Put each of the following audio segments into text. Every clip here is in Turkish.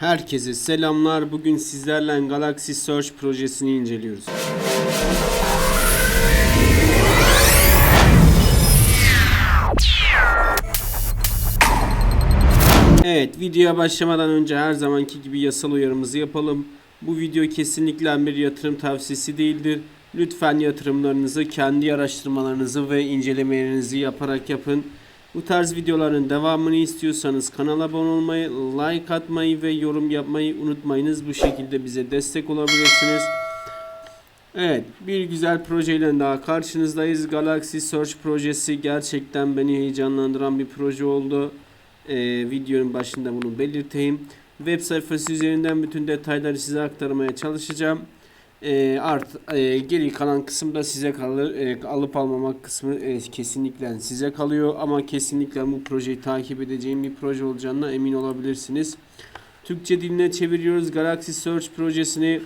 Herkese selamlar. Bugün sizlerle Galaxy Search projesini inceliyoruz. Evet, videoya başlamadan önce her zamanki gibi yasal uyarımızı yapalım. Bu video kesinlikle bir yatırım tavsiyesi değildir. Lütfen yatırımlarınızı kendi araştırmalarınızı ve incelemelerinizi yaparak yapın. Bu tarz videoların devamını istiyorsanız kanala abone olmayı, like atmayı ve yorum yapmayı unutmayınız. Bu şekilde bize destek olabilirsiniz. Evet, bir güzel projeyle daha karşınızdayız. Galaxy Search projesi gerçekten beni heyecanlandıran bir proje oldu. Ee, videonun başında bunu belirteyim. Web sayfası üzerinden bütün detayları size aktarmaya çalışacağım. E, art e, geri kalan kısım da size kalır. E, alıp almamak kısmı e, kesinlikle size kalıyor ama kesinlikle bu projeyi takip edeceğim bir proje olacağına emin olabilirsiniz. Türkçe diline çeviriyoruz. Galaxy Search projesini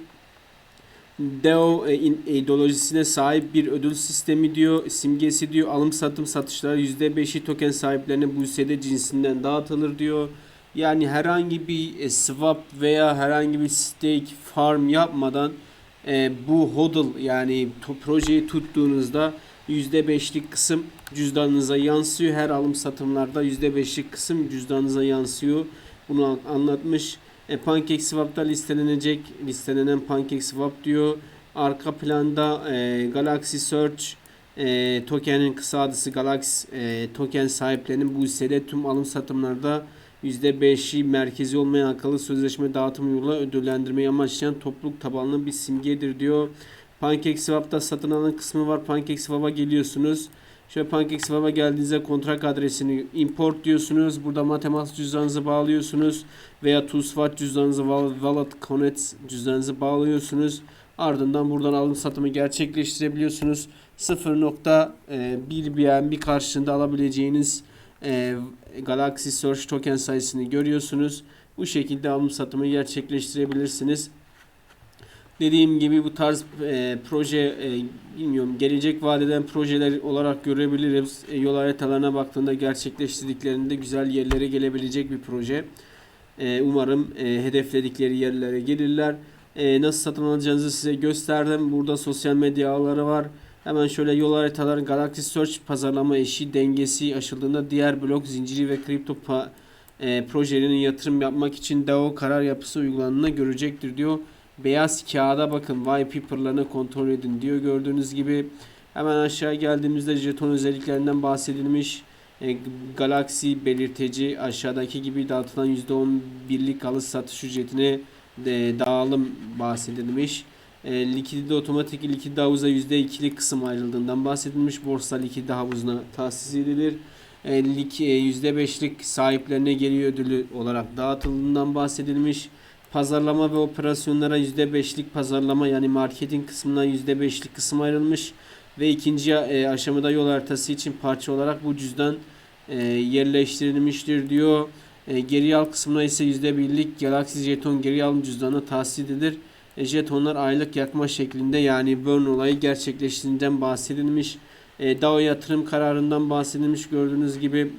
DEO e, in- ideolojisine sahip bir ödül sistemi diyor. Simgesi diyor. Alım satım satışları %5'i token sahiplerine bu hissede cinsinden dağıtılır diyor. Yani herhangi bir e, swap veya herhangi bir stake farm yapmadan e, bu hodl yani to- projeyi tuttuğunuzda %5'lik kısım cüzdanınıza yansıyor. Her alım satımlarda %5'lik kısım cüzdanınıza yansıyor. Bunu an- anlatmış. E, PancakeSwap'ta listelenecek listelenen PancakeSwap diyor. Arka planda e, Galaxy Search e, tokenin kısa adısı Galaxy e, token sahiplerinin bu hissede tüm alım satımlarda %5'i merkezi olmayan akıllı sözleşme dağıtımı yoluyla ödüllendirmeyi amaçlayan topluluk tabanlı bir simgedir diyor. PancakeSwap'ta satın alan kısmı var. PancakeSwap'a geliyorsunuz. Şöyle PancakeSwap'a geldiğinizde kontrak adresini import diyorsunuz. Burada Metamask cüzdanınızı bağlıyorsunuz. Veya TwoSwap cüzdanınızı Wal- Wallet Connect cüzdanınızı bağlıyorsunuz. Ardından buradan alım satımı gerçekleştirebiliyorsunuz. 0.1 BNB karşılığında alabileceğiniz e, Galaxy Search token sayısını görüyorsunuz. Bu şekilde alım satımı gerçekleştirebilirsiniz. Dediğim gibi bu tarz e, proje e, bilmiyorum gelecek vadeden projeler olarak görebiliriz. E, yol haritalarına baktığında gerçekleştirdiklerinde güzel yerlere gelebilecek bir proje. E, umarım e, hedefledikleri yerlere gelirler. E, nasıl satın alacağınızı size gösterdim. Burada sosyal medya ağları var. Hemen şöyle yol haritaları Galaxy Search pazarlama eşi dengesi aşıldığında diğer blok zinciri ve kripto e, projelerinin yatırım yapmak için DAO karar yapısı uygulandığında görecektir diyor. Beyaz kağıda bakın white paper'larını kontrol edin diyor. Gördüğünüz gibi hemen aşağı geldiğimizde jeton özelliklerinden bahsedilmiş. E, Galaxy belirteci aşağıdaki gibi dağıtılan %11'lik alış satış ücretine de dağılım bahsedilmiş. E, likidite otomatik likidite havuza %2'lik kısım ayrıldığından bahsedilmiş. Borsa likidite havuzuna tahsis edilir. E, lik, e, %5'lik sahiplerine geliyor ödülü olarak dağıtıldığından bahsedilmiş. Pazarlama ve operasyonlara %5'lik pazarlama yani marketing kısmına %5'lik kısım ayrılmış. Ve ikinci e, aşamada yol haritası için parça olarak bu cüzdan e, yerleştirilmiştir diyor. E, geri al kısmına ise %1'lik Galaxy Jeton geri alım cüzdanı tahsis edilir. Jetonlar aylık yakma şeklinde yani burn olayı gerçekleştiğinden bahsedilmiş. E, DAO yatırım kararından bahsedilmiş gördüğünüz gibi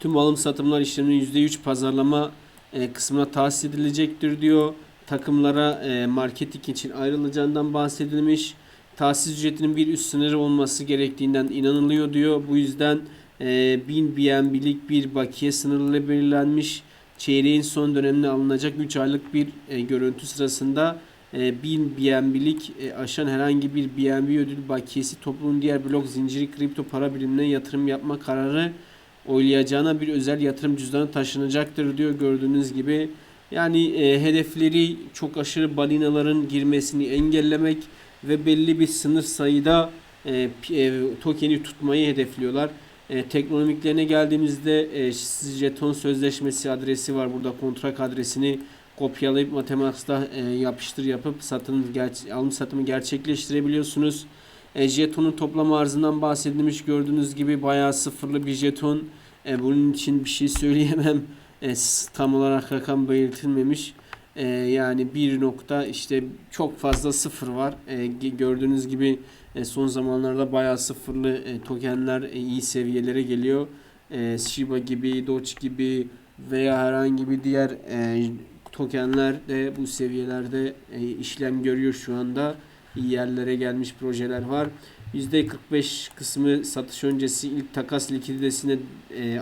tüm alım satımlar işleminin %3 pazarlama e, kısmına tahsis edilecektir diyor. Takımlara e, marketing için ayrılacağından bahsedilmiş. Tahsis ücretinin bir üst sınırı olması gerektiğinden inanılıyor diyor. Bu yüzden e, 1000 BNB'lik bir bakiye sınırlı belirlenmiş. Çeyreğin son dönemine alınacak 3 aylık bir e, görüntü sırasında e, 1000 BNB'lik e, aşan herhangi bir BNB ödül bakiyesi toplumun diğer blok zinciri kripto para birimine yatırım yapma kararı oylayacağına bir özel yatırım cüzdanı taşınacaktır diyor gördüğünüz gibi. Yani e, hedefleri çok aşırı balinaların girmesini engellemek ve belli bir sınır sayıda e, e, tokeni tutmayı hedefliyorlar. E, teknolojiklerine geldiğimizde e, jeton sözleşmesi adresi var. Burada kontrak adresini kopyalayıp Metamask'ta e, yapıştır yapıp satın alım satımı gerçekleştirebiliyorsunuz. E, jetonun toplam arzından bahsedilmiş gördüğünüz gibi bayağı sıfırlı bir jeton. E, bunun için bir şey söyleyemem. E, tam olarak rakam belirtilmemiş. E, yani bir nokta işte çok fazla sıfır var. E, gördüğünüz gibi e, son zamanlarda bayağı sıfırlı e, tokenler e, iyi seviyelere geliyor. Shiba gibi, Doge gibi, veya herhangi bir diğer tokenler de bu seviyelerde işlem görüyor şu anda. İyi yerlere gelmiş projeler var. %45 kısmı satış öncesi ilk takas likiditesine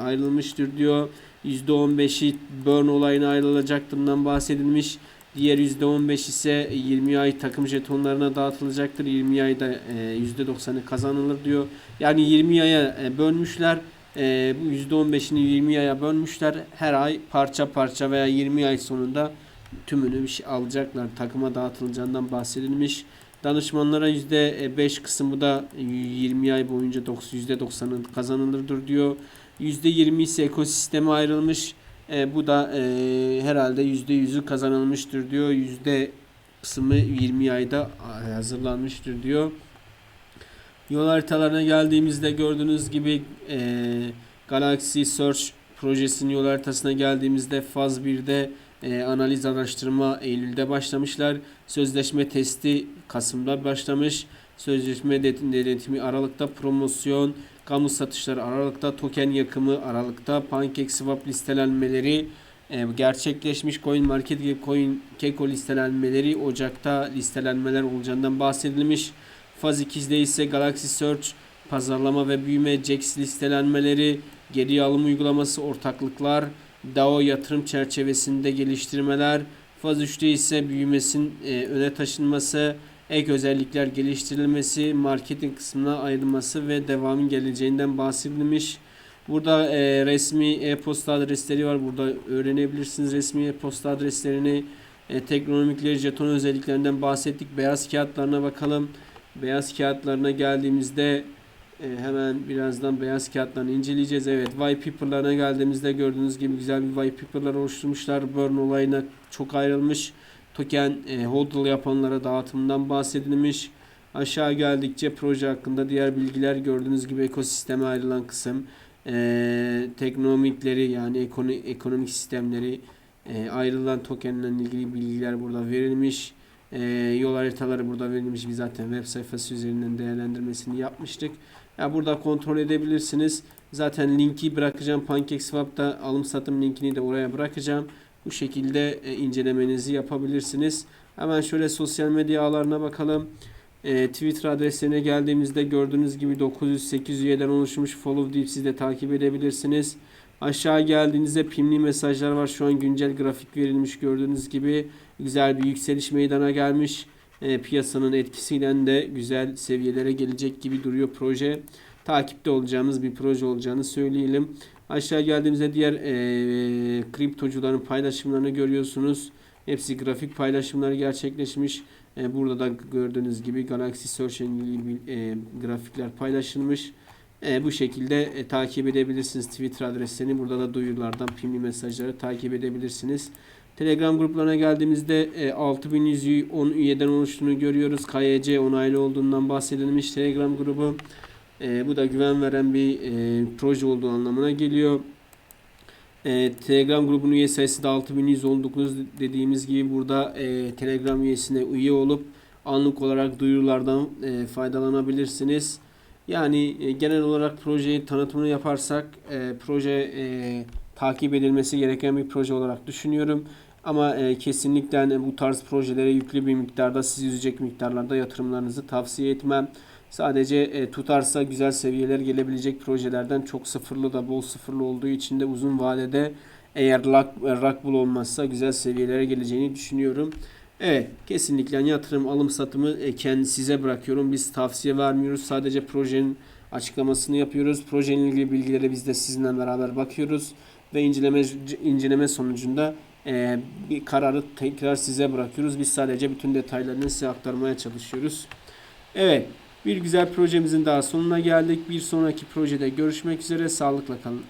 ayrılmıştır diyor. %15'i burn olayına ayrılacaktırından bahsedilmiş. Diğer %15 ise 20 ay takım jetonlarına dağıtılacaktır. 20 ayda e, %90'ı kazanılır diyor. Yani 20 aya e, bölmüşler. E, bu %15'ini 20 aya bölmüşler. Her ay parça parça veya 20 ay sonunda tümünü bir şey alacaklar. Takıma dağıtılacağından bahsedilmiş. Danışmanlara %5 kısmı da 20 ay boyunca %90'ı kazanılırdır diyor. %20 ise ekosisteme ayrılmış. E, bu da e, herhalde %100'ü kazanılmıştır diyor. Yüzde kısmı 20 ayda hazırlanmıştır diyor. Yol haritalarına geldiğimizde gördüğünüz gibi e, Galaxy Search projesinin yol haritasına geldiğimizde faz 1'de e, analiz araştırma Eylül'de başlamışlar. Sözleşme testi Kasım'da başlamış. Sözleşme de- denetimi Aralık'ta promosyon, kamu satışları Aralık'ta, token yakımı Aralık'ta, PancakeSwap listelenmeleri e, gerçekleşmiş. Coin Market gibi Coin Keko listelenmeleri Ocak'ta listelenmeler olacağından bahsedilmiş. Faz 2'de ise Galaxy Search pazarlama ve büyüme Jax listelenmeleri, geri alım uygulaması ortaklıklar, DAO yatırım çerçevesinde geliştirmeler, faz 3'te ise büyümesin e, öne taşınması, ek özellikler geliştirilmesi, marketing kısmına ayrılması ve devamın geleceğinden bahsedilmiş. Burada e, resmi e-posta adresleri var. Burada öğrenebilirsiniz resmi e-posta adreslerini. E, teknolojikleri, jeton özelliklerinden bahsettik. Beyaz kağıtlarına bakalım. Beyaz kağıtlarına geldiğimizde e, hemen birazdan beyaz kağıtlarını inceleyeceğiz. Evet, white paper'larına geldiğimizde gördüğünüz gibi güzel bir white paper'lar oluşturmuşlar. Burn olayına çok ayrılmış. Token e, hodl yapanlara dağıtımından bahsedilmiş. Aşağı geldikçe proje hakkında diğer bilgiler gördüğünüz gibi ekosisteme ayrılan kısım. E, teknomikleri yani ekonomi, ekonomik sistemleri e, ayrılan tokenle ilgili bilgiler burada verilmiş. E, yol haritaları burada verilmiş. Biz zaten web sayfası üzerinden değerlendirmesini yapmıştık. Ya burada kontrol edebilirsiniz. Zaten linki bırakacağım. PancakeSwap'ta alım satım linkini de oraya bırakacağım. Bu şekilde e, incelemenizi yapabilirsiniz. Hemen şöyle sosyal medya ağlarına bakalım. E, Twitter adreslerine geldiğimizde gördüğünüz gibi 900-800 üyeden oluşmuş follow deyip siz de takip edebilirsiniz. Aşağı geldiğinizde pimli mesajlar var. Şu an güncel grafik verilmiş gördüğünüz gibi. Güzel bir yükseliş meydana gelmiş. E, piyasanın etkisiyle de güzel seviyelere gelecek gibi duruyor proje. Takipte olacağımız bir proje olacağını söyleyelim. Aşağı geldiğimizde diğer e, kriptocuların paylaşımlarını görüyorsunuz. Hepsi grafik paylaşımları gerçekleşmiş. E, burada da gördüğünüz gibi Galaxy Search ilgili e, grafikler paylaşılmış. E, bu şekilde e, takip edebilirsiniz Twitter adreslerini. Burada da duyurulardan pimli mesajları takip edebilirsiniz. Telegram gruplarına geldiğimizde e, 6110 üyeden oluştuğunu görüyoruz. KYC onaylı olduğundan bahsedilmiş Telegram grubu. E, bu da güven veren bir e, proje olduğu anlamına geliyor. E, Telegram grubunun üye sayısı da 6119 dediğimiz gibi burada e, Telegram üyesine üye olup anlık olarak duyurulardan e, faydalanabilirsiniz. Yani e, genel olarak projeyi tanıtımını yaparsak e, proje e, takip edilmesi gereken bir proje olarak düşünüyorum. Ama e, kesinlikle hani bu tarz projelere yüklü bir miktarda sizi üzecek miktarlarda yatırımlarınızı tavsiye etmem. Sadece e, tutarsa güzel seviyeler gelebilecek projelerden çok sıfırlı da bol sıfırlı olduğu için de uzun vadede eğer e, luck bull olmazsa güzel seviyelere geleceğini düşünüyorum. Evet kesinlikle hani yatırım alım satımı e, kendi size bırakıyorum. Biz tavsiye vermiyoruz. Sadece projenin açıklamasını yapıyoruz. Projenin ilgili bilgilere biz de sizinle beraber bakıyoruz ve inceleme inceleme sonucunda e, bir kararı tekrar size bırakıyoruz. Biz sadece bütün detaylarını size aktarmaya çalışıyoruz. Evet, bir güzel projemizin daha sonuna geldik. Bir sonraki projede görüşmek üzere. Sağlıkla kalın.